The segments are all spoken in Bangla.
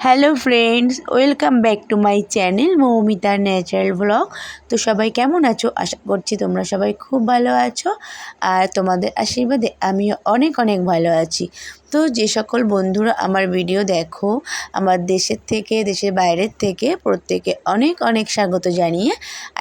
Hello friends welcome back to my channel Moumita natural blog তো সবাই কেমন আছো? আশা করছি তোমরা সবাই খুব ভালো আছো। আর তোমাদের আশীর্বাদে আমিও অনেক অনেক ভালো আছি। তো যে সকল বন্ধুরা আমার ভিডিও দেখো, আমার দেশের থেকে, দেশের বাইরের থেকে প্রত্যেকে অনেক অনেক স্বাগত জানিয়ে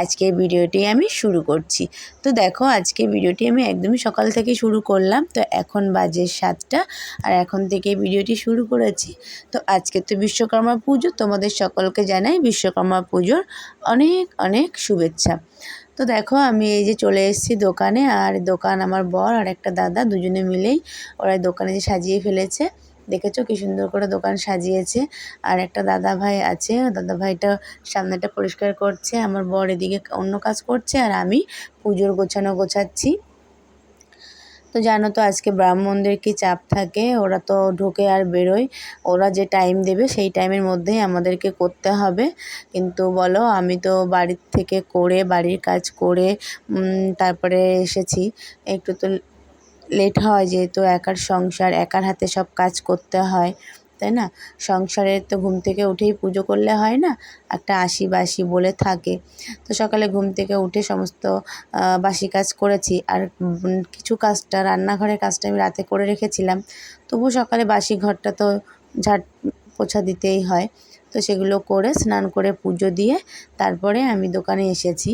আজকের ভিডিওটি আমি শুরু করছি। তো দেখো আজকে ভিডিওটি আমি একদমই সকাল থেকে শুরু করলাম, তো এখন বাজে সাতটা আর এখন থেকে ভিডিওটি শুরু করেছি। তো আজকে তো বিশ্বকর্মা পুজো, তোমাদের সকলকে জানাই বিশ্বকর্মা পুজোর অনেক অনেক শুভেচ্ছা। তো দেখো, আমি এই যে চলে এসেছি দোকানে, আর দোকান আমার বর আর একটা দাদা দুজনে মিলেই ওরা দোকানে যে সাজিয়ে ফেলেছে। দেখেছ কি সুন্দর করে দোকান সাজিয়েছে। আর একটা দাদা ভাই আছে, দাদা ভাইটা সামনেটা পরিষ্কার করছে, আমার বর এদিকে অন্য কাজ করছে, আর আমি পুজোর গোছানো গোছাচ্ছি। তো জানো তো আজকে ব্রাহ্মণদের কি চাপ থাকে? ওরা তো ঢুকে আর বেরোয়। ওরা যে টাইম দেবে সেই টাইমের মধ্যেই আমাদেরকে করতে হবে। কিন্তু বলো, আমি তো বাড়ির থেকে করে, বাড়ির কাজ করে তারপরে এসেছি। একটু তো লেট হয় যেহেতু একার সংসার, একার হাতে সব কাজ করতে হয়। তাই না? সংসারে তো ঘুম থেকে উঠেই পুজো করলে হয় না? একটা আশি বাসি বলে থাকে। তো সকালে ঘুম থেকে উঠে সমস্ত বাসি কাজ করেছি। আর কিছু কাজটা, রান্নাঘরের কাজটা আমি রাতে করে রেখেছিলাম। তবু সকালে বাসি ঘরটা তো ঝাট, পোছা দিতেই হয়। তো সেগুলো করে স্নান করে পুজো দিয়ে তারপরে আমি দোকানে এসেছি।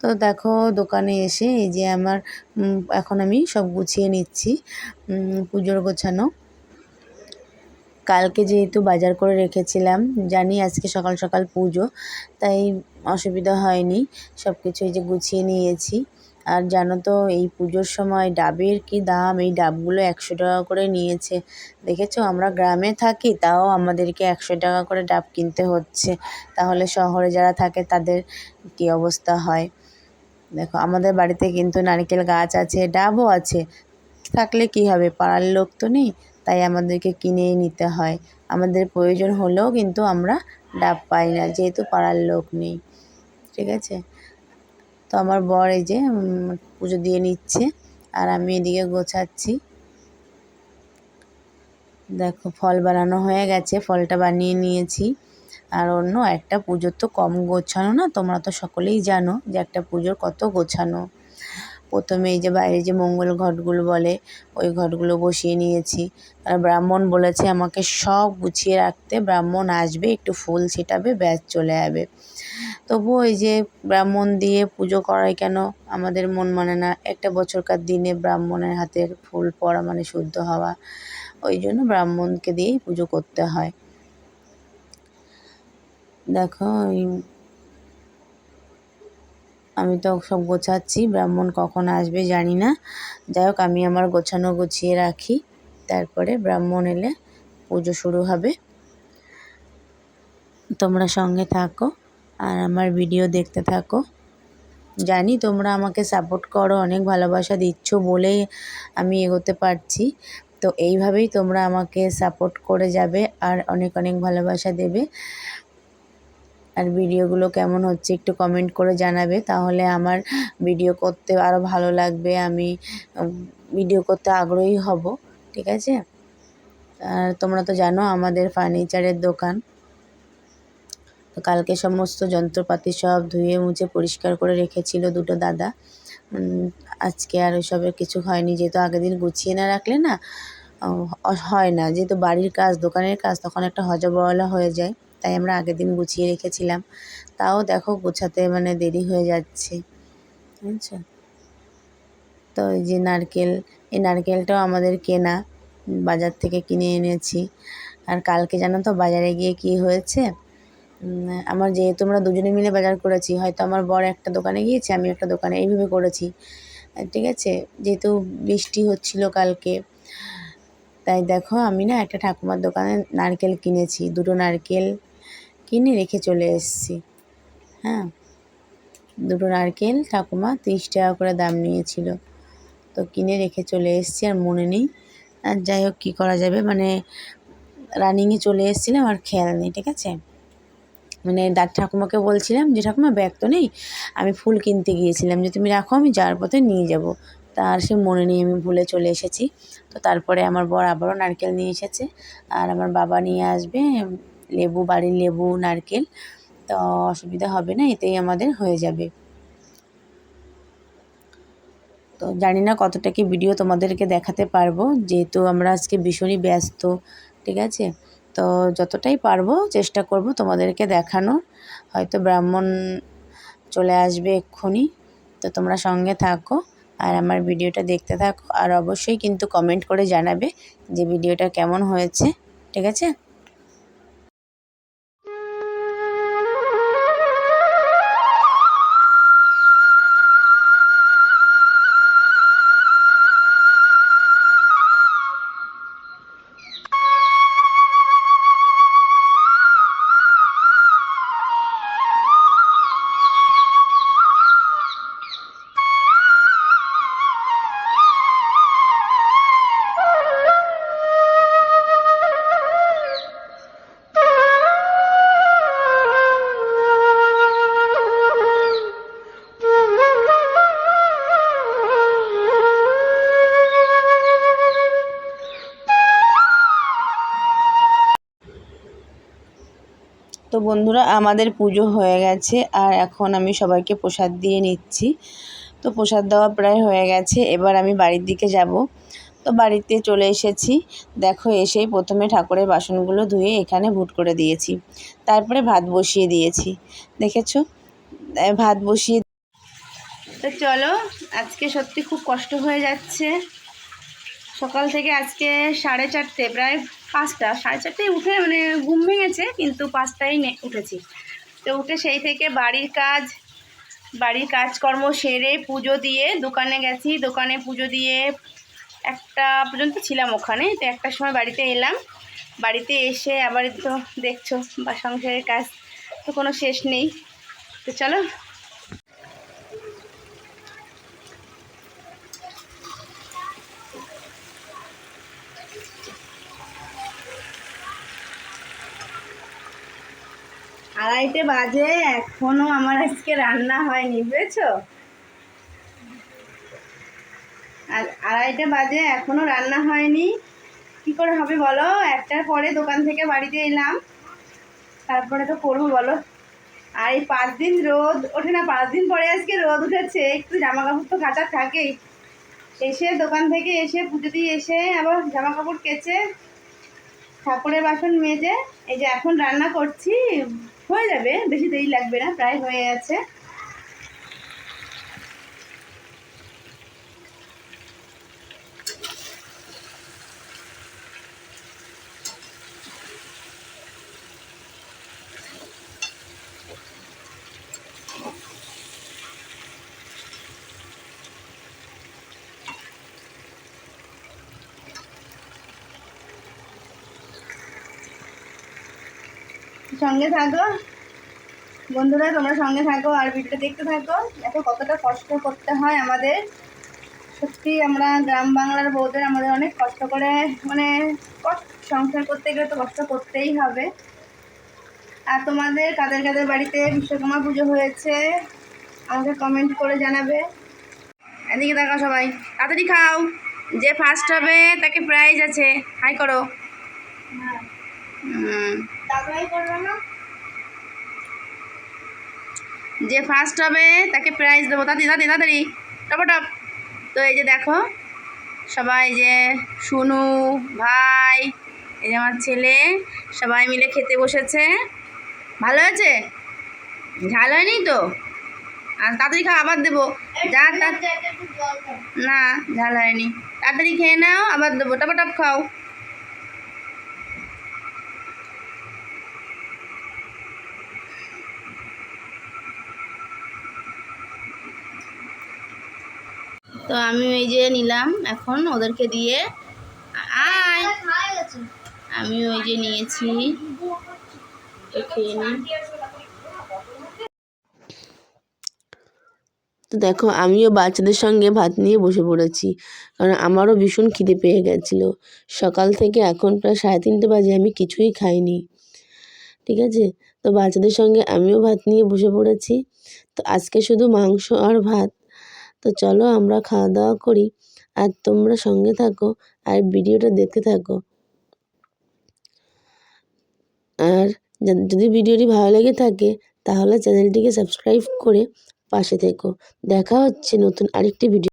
তো দেখো, দোকানে এসে এই যে আমার এখন আমি সব গুছিয়ে নিচ্ছি। পুজোর গোছানো। কালকে যেহেতু বাজার করে রেখেছিলাম, জানি আজকে সকাল সকাল পুজো, তাই অসুবিধা হয়নি সব কিছু যে গুছিয়ে নিয়েছি। আর জানো তো, এই পুজোর সময় ডাবের কি দাম? এই ডাবগুলো একশো টাকা করে নিয়েছে। দেখেছ? আমরা গ্রামে থাকি, তাও আমাদেরকে একশো টাকা করে ডাব কিনতে হচ্ছে। তাহলে শহরে যারা থাকে, তাদের কী অবস্থা হয়? দেখো, আমাদের বাড়িতে কিন্তু নারকেল গাছ আছে, ডাবও আছে। থাকলে কি হবে? পাড়ার লোক তো নেই। তাই আমাদেরকে কিনেই নিতে হয়। আমাদের প্রয়োজন হলেও কিন্তু আমরা ডাব পাই না, যেহেতু পাড়ার লোক নেই। ঠিক আছে? তো আমার বর এই যে পুজো দিয়ে নিচ্ছে, আর আমি এদিকে গোছাচ্ছি। দেখো, ফল বানানো হয়ে গেছে, ফলটা বানিয়ে নিয়েছি। আর অন্য একটা পুজোর তো কম গোছানো না, তোমরা তো সকলেই জানো যে একটা পুজোর কত গোছানো। প্রথমে এই যে বাইরে যে মঙ্গল ঘটগুলো বলে, ওই ঘটগুলো বসিয়ে নিয়েছি। আর ব্রাহ্মণ বলেছে, আমাকে সব গুছিয়ে রাখতে ব্রাহ্মণ আসবে, একটু ফুল ছিটাবে, ব্যাস চলে যাবে। তবু ওই যে ব্রাহ্মণ দিয়ে পুজো করাই কেন? আমাদের মন মানে না, একটা বছরকার দিনে ব্রাহ্মণের হাতের ফুল পড়া মানে শুদ্ধ হওয়া। ওই জন্য ব্রাহ্মণকে দিয়েই পুজো করতে হয়। দেখো আমি তো সব গোছাচ্ছি, ব্রাহ্মণ কখন আসবে জানি না। যাই হোক, আমি আমার গোছানো গুছিয়ে রাখি। তারপরে ব্রাহ্মণ এলে পুজো শুরু হবে। তোমরা সঙ্গে থাকো আর আমার ভিডিও দেখতে থাকো। জানি তোমরা আমাকে সাপোর্ট করো, অনেক ভালোবাসা দিচ্ছ বলেই আমি এগোতে পারছি। তো এইভাবেই তোমরা আমাকে সাপোর্ট করে যাবে আর অনেক অনেক ভালোবাসা দেবে। আর ভিডিওগুলো কেমন হচ্ছে একটু কমেন্ট করে জানাবে। তাহলে আমার ভিডিও করতে আরও ভালো লাগবে, আমি ভিডিও করতে আগ্রহী হব, ঠিক আছে? আর তোমরা তো জানো আমাদের ফার্নিচারের দোকান। তো কালকে সমস্ত যন্ত্রপাতি সব ধুয়ে মুছে পরিষ্কার করে রেখেছিল দুটো দাদা। আজকে আর ওইসবের কিছু হয়নি, যেহেতু আগের দিন গুছিয়ে না রাখলে না হয় না। যেহেতু বাড়ির কাজ, দোকানের কাজ, তখন একটা হজবরলা হয়ে যায়। তাই আমরা আগের দিন গুছিয়ে রেখেছিলাম। তাও দেখো গোছাতে মানে দেরি হয়ে যাচ্ছে। বুঝছ? তো এই যে নারকেল, এই নারকেলটাও আমাদের কেনা, বাজার থেকে কিনে এনেছি। আর কালকে জানো তো বাজারে গিয়ে কি হয়েছে? আমার যেহেতু আমরা দুজনে মিলে বাজার করেছি, হয়তো আমার বড় একটা দোকানে গিয়েছে আমি একটা দোকানে এইভাবে করেছি। ঠিক আছে? যেহেতু বৃষ্টি হচ্ছিল কালকে, তাই দেখো আমি না একটা ঠাকুমার দোকানে নারকেল কিনেছি, দুটো নারকেল কিনে রেখে চলে এসেছি। হ্যাঁ? দুটো নারকেল ঠাকুমা তিরিশ টাকা করে দাম নিয়েছিল। তো কিনে রেখে চলে এসেছি আর মনে নেই। আর যাই হোক, কী করা যাবে? মানে রানিংয়ে চলে এসেছিলাম, আর খেয়াল নেই, ঠিক আছে? মানে দাদ ঠাকুমাকে বলছিলাম যে, ঠাকুমা, ব্যাগ তো নেই? আমি ফুল কিনতে গিয়েছিলাম যে, তুমি রাখো, আমি যাওয়ার পথে নিয়ে যাব। তার সে মনে নেই, আমি ভুলে চলে এসেছি। তো তারপরে আমার বর আবারও নারকেল নিয়ে এসেছে। আর আমার বাবা নিয়ে আসবে লেবু, বাড়ির লেবু, নারকেল, তো অসুবিধা হবে না, এতেই আমাদের হয়ে যাবে। তো জানি না কতটা কি ভিডিও তোমাদেরকে দেখাতে পারব, যেহেতু আমরা আজকে ভীষণই ব্যস্ত, ঠিক আছে? তো যতটাই পারব চেষ্টা করব তোমাদেরকে দেখানোর, হয়তো ব্রাহ্মণ চলে আসবে এক্ষুনি, তো তোমরা সঙ্গে থাকো আর আমার ভিডিওটা দেখতে থাকো, আর অবশ্যই কিন্তু কমেন্ট করে জানাবে যে ভিডিওটা কেমন হয়েছে, ঠিক আছে? বন্ধুরা, আমাদের পুজো হয়ে গেছে আর এখন আমি সবাইকে প্রসাদ দিয়ে নিচ্ছি। তো প্রসাদ দেওয়া প্রায় হয়ে গেছে, এবার আমি বাড়ির দিকে যাব। তো বাড়িতে চলে এসেছি। দেখো, এসেই প্রথমে ঠাকুরের বাসনগুলো ধুয়ে এখানে ভুট করে দিয়েছি। তারপরে ভাত বসিয়ে দিয়েছি। দেখেছ? ভাত বসিয়ে তো চলো, আজকে সত্যি খুব কষ্ট হয়ে যাচ্ছে। সকাল থেকে আজকে সাড়ে চারটে, প্রায় পাঁচটা, সাড়ে চারটেয় উঠে মানে ঘুম ভেঙেছে, কিন্তু পাঁচটায় উঠেছি। তো উঠে সেই থেকে বাড়ির কাজ, বাড়ির কাজকর্ম সেরে পুজো দিয়ে দোকানে গেছি। দোকানে পুজো দিয়ে একটা পর্যন্ত ছিলাম ওখানে, তো একটার সময় বাড়িতে এলাম। বাড়িতে এসে আবার তো দেখছ, বা সংসারের কাজ তো কোনো শেষ নেই। তো চলো আড়াইটে বাজে, এখনও আমার আজকে রান্না হয়নি, বুঝেছ? আর আড়াইটে বাজে, এখনও রান্না হয়নি। কি করে হবে বলো? একটার পরে দোকান থেকে বাড়িতে এলাম। তারপরে তো করব বলো। আর এই পাঁচ দিন রোদ ওঠে না, পাঁচ দিন পরে আজকে রোদ উঠেছে, একটু জামা কাপড় তো কাচার থাকেই। এসে দোকান থেকে এসে পুজো দিয়ে এসে আবার জামা কাপড় কেচে, ঠাকুরের বাসন মেজে, এই যে এখন রান্না করছি হয়ে যাবে বেশি দেরি লাগবে না প্রায় হয়ে গেছে। সঙ্গে থাকো। বন্ধুরা তোমরা সঙ্গে থাকো আর ভিডিওটা দেখতে থাকো। দেখো কতটা কষ্ট করতে হয় আমাদের। সত্যি আমরা গ্রাম বাংলার বউদের আমাদের অনেক কষ্ট করে মানে সংসার করতে গেলে তো কষ্ট করতেই হবে। আর তোমাদের কাদের কাদের বাড়িতে বিশ্বকর্মা পুজো হয়েছে আমাকে কমেন্ট করে জানাবে। এদিকে দেখো সবাই তাড়াতাড়ি খাও। যে ফার্স্ট হবে তাকে প্রাইজ আছে। হাই করো। হুম। যে ফার্স্ট হবে তাকে প্রাইজ দেবো। তাড়াতাড়ি তাড়াতাড়ি তাড়াতাড়ি। টপ তো এই যে দেখো সবাই যে শুনু ভাই এই যে আমার ছেলে সবাই মিলে খেতে বসেছে। ভালো আছে ঝাল হয়নি তো? আর তাড়াতাড়ি খাও আবার দেবো। যা না ঝাল হয়নি। তাড়াতাড়ি খেয়ে নাও আবার দেবো। টপ টপ খাও। তো আমি ওই যে নিলাম, এখন ওদেরকে দিয়ে আমি ওই যে নিয়েছি। তো দেখো, আমিও বাচ্চাদের সঙ্গে ভাত নিয়ে বসে পড়েছি, কারণ আমারও ভীষণ খিদে পেয়ে গেছিল। সকাল থেকে এখন প্রায় সাড়ে তিনটে বাজে, আমি কিছুই খাইনি। ঠিক আছে? তো বাচ্চাদের সঙ্গে আমিও ভাত নিয়ে বসে পড়েছি। তো আজকে শুধু মাংস আর ভাত তো চলো আমরা খাওয়া দাওয়া করি। আর তোমরা সঙ্গে থাকো আর ভিডিওটা দেখতে থাকো। আর যদি ভিডিওটি ভালো লেগে থাকে তাহলে চ্যানেলটিকে সাবস্ক্রাইব করে পাশে থেকো। দেখা হচ্ছে নতুন আরেকটি ভিডিও